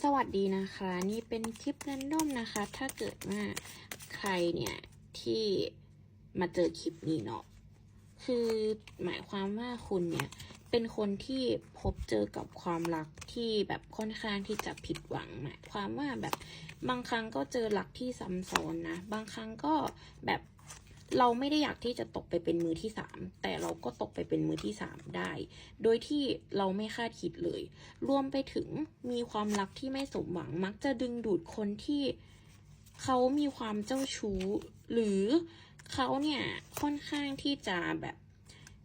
สวัสดีนะคะ นี่เป็นคลิปแรนดอมนะคะ ถ้าเกิดว่าใครเนี่ยที่มาเจอคลิปนี้เนาะคือหมายความว่าคุณเนี่ยเป็นคนที่พบเจอกับความรักที่แบบค่อนข้างที่จะผิดหวังหมายความว่าแบบบางครั้งก็เจอรักที่ซ้ำซ้อนนะ บางครั้งก็แบบ เราไม่ได้อยากที่จะตกไปเป็นมือที่สามแต่เราก็ตกไปเป็นมือที่สามได้ โดยที่เราไม่คาดคิดเลย รวมไปถึงมีความรักที่ไม่สมหวังมักจะดึงดูดคนที่เขามีความเจ้าชู้ หรือเขาเนี่ยค่อนข้างที่จะแบบ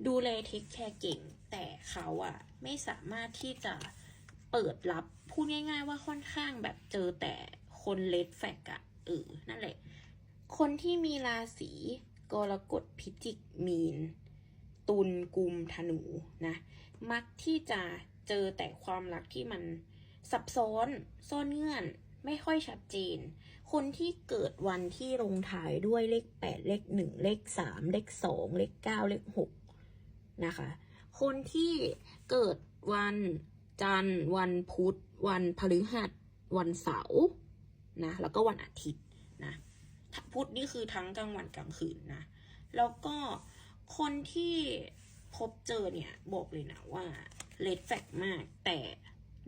ดูแลเทคแคร์เก่ง แต่เขาอะไม่สามารถที่จะเปิดรับพูดง่าย ๆ ว่าค่อนข้างแบบเจอแต่คนเลดแฟกอะเออนั่นแหละคนที่มีราศี กรกฎพิจิกมีน ตุลกุมธนูนะ มักที่จะเจอแต่ความรักที่มันซับซ้อนซ่อนเงื่อนไม่ค่อยชัดเจน คนที่เกิดวันที่ลงท้ายด้วยเลขแปดเลขหนึ่งเลขสามเลขสองเลขเก้าเลขหกนะคะ คนที่เกิดวันจันทร์ วันพุธ วันพฤหัส วันเสาร์นะ แล้วก็วันอาทิตย์นะ พุธนี่คือทั้งกลางวันกลางคืนนะ แล้วก็คนที่พบเจอเนี่ยบอกเลยนะว่าเลดแฟกมาก แต่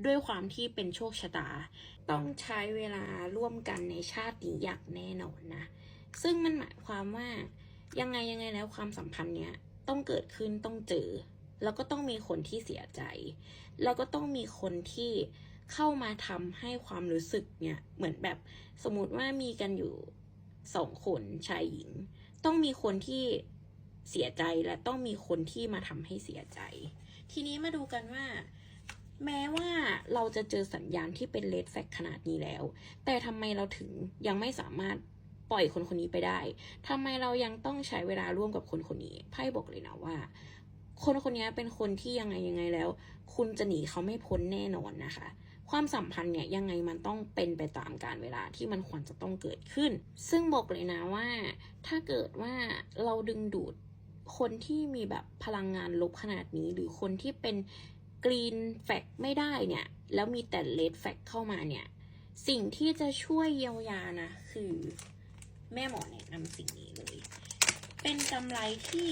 ด้วยความที่เป็นโชคชะตา ต้องใช้เวลาร่วมกันในชาตินี้อย่างแน่นอนนะ ซึ่งมันหมายความว่ายังไงยังไงแล้วความสัมพันธ์เนี้ยต้องเกิดขึ้นต้องเจอ แล้วก็ต้องมีคนที่เสียใจ แล้วก็ต้องมีคนที่เข้ามาทำให้ความรู้สึกเนี่ยเหมือนแบบสมมติว่ามีกันอยู่ สองคนชายหญิง ต้องมีคนที่เสียใจและต้องมีคนที่มาทำให้เสียใจ ทีนี้มาดูกันว่า แม้ว่าเราจะเจอสัญญาณที่เป็นเลดแฟกขนาดนี้แล้ว แต่ทำไมเราถึงยังไม่สามารถปล่อยคนคนนี้ไปได้ทำไมเรายังต้องใช้เวลาร่วมกับคนคนนี้ไพ่บอกเลยนะว่า คนคนนี้เป็นคนที่ยังไงยังไงแล้ว คุณจะหนีเขาไม่พ้นแน่นอนนะคะ ความสัมพันธ์เนี่ยยังไงมันต้องเป็นไปตามการเวลาที่มันควรจะต้องเกิดขึ้น ซึ่งบอกเลยนะว่า ถ้าเกิดว่าเราดึงดูดคนที่มีแบบพลังงานลบขนาดนี้ หรือคนที่เป็นกรีนแฟกไม่ได้เนี่ย แล้วมีแต่เลดแฟกเข้ามาเนี่ย สิ่งที่จะช่วยเยียวยานะ คือแม่หมอแนะนำสิ่งนี้เลย เป็นกำไรที่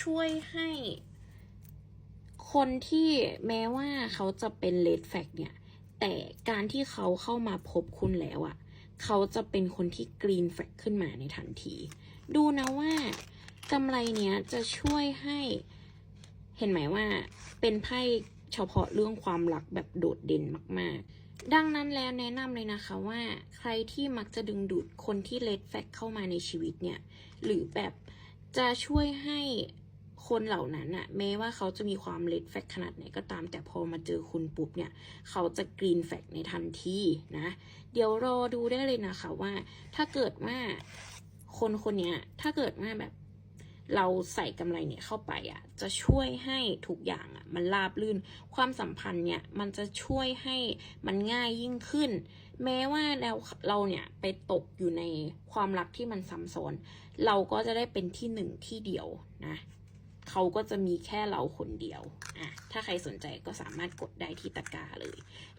ช่วยให้คนที่แม้ว่าเขาจะเป็นเลดแฟกเนี่ย แต่การที่เขาเข้ามาพบคุณแล้วอะ่ะ เขาจะเป็นคนที่กรีนแฟกขึ้นมาในทันที ดูนะว่ากำไรเนี้ยจะช่วยให้เห็นไหมว่าเป็นไพ่เฉพาะเรื่องความรักแบบโดดเด่นมาก ๆ ดังนั้นแล้วแนะนำเลยนะคะว่าใครที่มักจะดึงดูดคนที่เลดแฟกเข้ามาในชีวิตเนี่ย หรือแบบจะช่วยให้ คนเหล่านั้นอะแม้ว่าเขาจะมีความเลดแฟกขนาดไหนก็ตาม แต่พอมาเจอคุณปุ๊บเนี่ย เขาจะกรีนแฟกในทันทีนะ เดี๋ยวรอดูได้เลยนะคะว่า ถ้าเกิดว่าคนคนนี้ถ้าเกิดว่าแบบเราใส่กำไรเนี่ยเข้าไปอะจะช่วยให้ทุกอย่างอะมันราบลื่น ความสัมพันธ์เนี่ยมันจะช่วยให้มันง่ายยิ่งขึ้น แม้ว่าเราเราเนี่ยไปตกอยู่ในความรักที่มันซ้ำซ้อนเราก็จะได้เป็นที่หนึ่งที่เดียวนะ เขาก็จะมีแค่เราคนเดียวอะถ้าใครสนใจก็สามารถกดได้ที่ตะกร้าเลย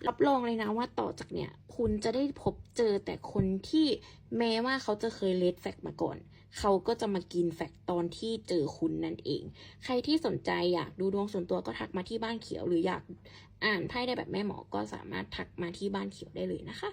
รับรองเลยนะว่าต่อจากเนี่ย คุณจะได้พบเจอแต่คนที่แม้ว่าเขาจะเคยเลดแฟกมาก่อน เขาก็จะมากินแฟกตอนที่เจอคุณนั่นเอง ใครที่สนใจอยากดูดวงส่วนตัวก็ทักมาที่บ้านเขียว หรืออยากอ่านไพ่ได้แบบแม่หมอก็สามารถทักมาที่บ้านเขียวได้เลยนะคะ